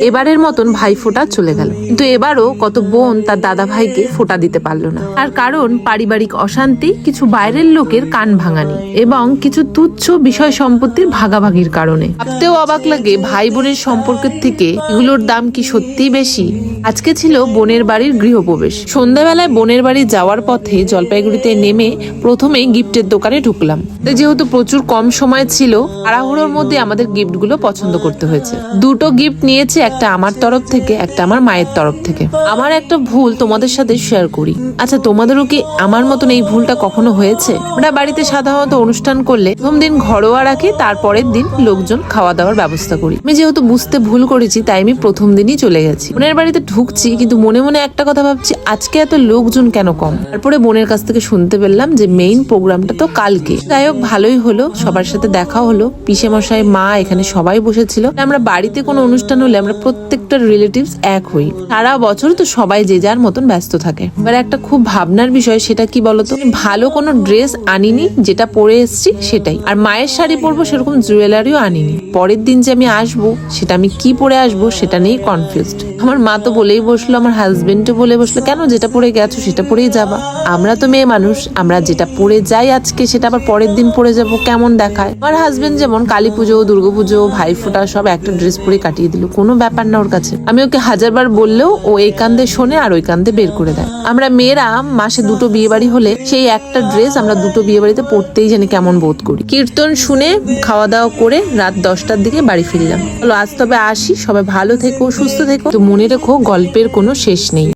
এবারের মতন ভাই ফোটা চলে গেল। কিন্তু এবারও কত বোন তার দাদা ভাইকে ফোটা দিতে পারল না। আর কারণ পারিবারিক অশান্তি, কিছু বাইরের লোকের কান ভাঙানি এবং কিছু তুচ্ছ বিষয় সম্পত্তির ভাগাভাগির কারণে। ভাবতেও অবাক লাগে ভাই বোনের সম্পর্কের থেকে এগুলোর দাম কি সত্যিই বেশি? আজকে ছিল বোনের বাড়ির গৃহপ্রবেশ। সন্ধ্যাবেলায় বোনের বাড়ি যাওয়ার পথে জলপাইগুড়িতে নেমে প্রথমেই গিফটের দোকানে ঢুকলাম। যেহেতু প্রচুর কম সময় ছিল, তাড়াহুড়োর মধ্যে আমাদের গিফটগুলো পছন্দ করতে হয়েছে। দুটো গিফট নিয়েছে একটা আমার তরফ থেকে, একটা আমার মায়ের তরফ থেকে। আমার একটা ভুল তোমাদের সাথে শেয়ার করি। আচ্ছা তোমাদেরও কি আমার মতন এই ভুলটা কখনো হয়েছে? আমরা বাড়িতে সাধারণত অনুষ্ঠান করলে প্রথম দিন ঘরোয়া রাখি, তারপরের দিন লোকজন খাওয়া দাওয়ার ব্যবস্থা করি। আমি যেহেতু বুঝতে ভুল করেছি, তাই আমি প্রথম দিনই চলে গেছি। বোনের বাড়িতে ঢুকছি, কিন্তু মনে মনে একটা কথা ভাবছি, আজকে এত লোকজন কেন কম? তারপরে বোনের কাছ থেকে শুনতে পেলাম যে মেইন প্রোগ্রামটা তো কালকে। যাই হোক, ভালোই হলো, সবার সাথে দেখা হলো। পিসে মশাই মা এখানে সবাই বসেছিল। আমরা বাড়িতে কোনো অনুষ্ঠান হলে আমরা প্রত্যেকটা রিলেটিভস এক হই। সারা বছর তো সবাই যে যার মতন ব্যস্ত থাকে। এবার একটা খুব ভাবনার বিষয়, সেটা কি বলতো? ভালো কোনো ড্রেস আনিনি, যেটা পরে এসেছি সেটাই। আর মায়ের শাড়ি পরবো সেরকম জুয়েলারিও আনিনি। পরের দিন যে আমি আসব, সেটা আমি কি পরে আসব সেটা নিয়েই কনফিউজড আমার মা তো বলেই বসল, আমার হাজবেন্ডও বলে বসল, কেন যেটা পরে গেছো সেটা পরেই যাবা? আমরা তো মেয়ে মানুষ, আমরা যেটা পরে যাই আজকে সেটা আবার পরের দিন পরে যাব, কেমন দেখায়? আমার হাজবেন্ড যেমন কালী পুজো দুর্গা পুজো ভাই ফোটা সব একটা ড্রেস পরে কাটিয়ে দিল। কোনো ব্যাপার না ওর কাছে। আমি ওকে হাজারবার বললেও ও এই কান্দে শোনে আর ওই কান্দে বের করে দেয়। আমরা মেয়েরা মাসে দুটো বিয়ে বাড়ি হলে সেই একটা ড্রেস আমরা দুটো বিয়ে বাড়িতে পড়তেই জানি কেমন বোধ করি। কীর্তন শুনে খাওয়া দাওয়া করে রাত দশটার দিকে বাড়ি ফিরলাম। চলো আজ তবে আসি, সবাই ভালো থেকো, সুস্থ থেকো। তো মনে রেখো, গল্পের কোনো শেষ নেই।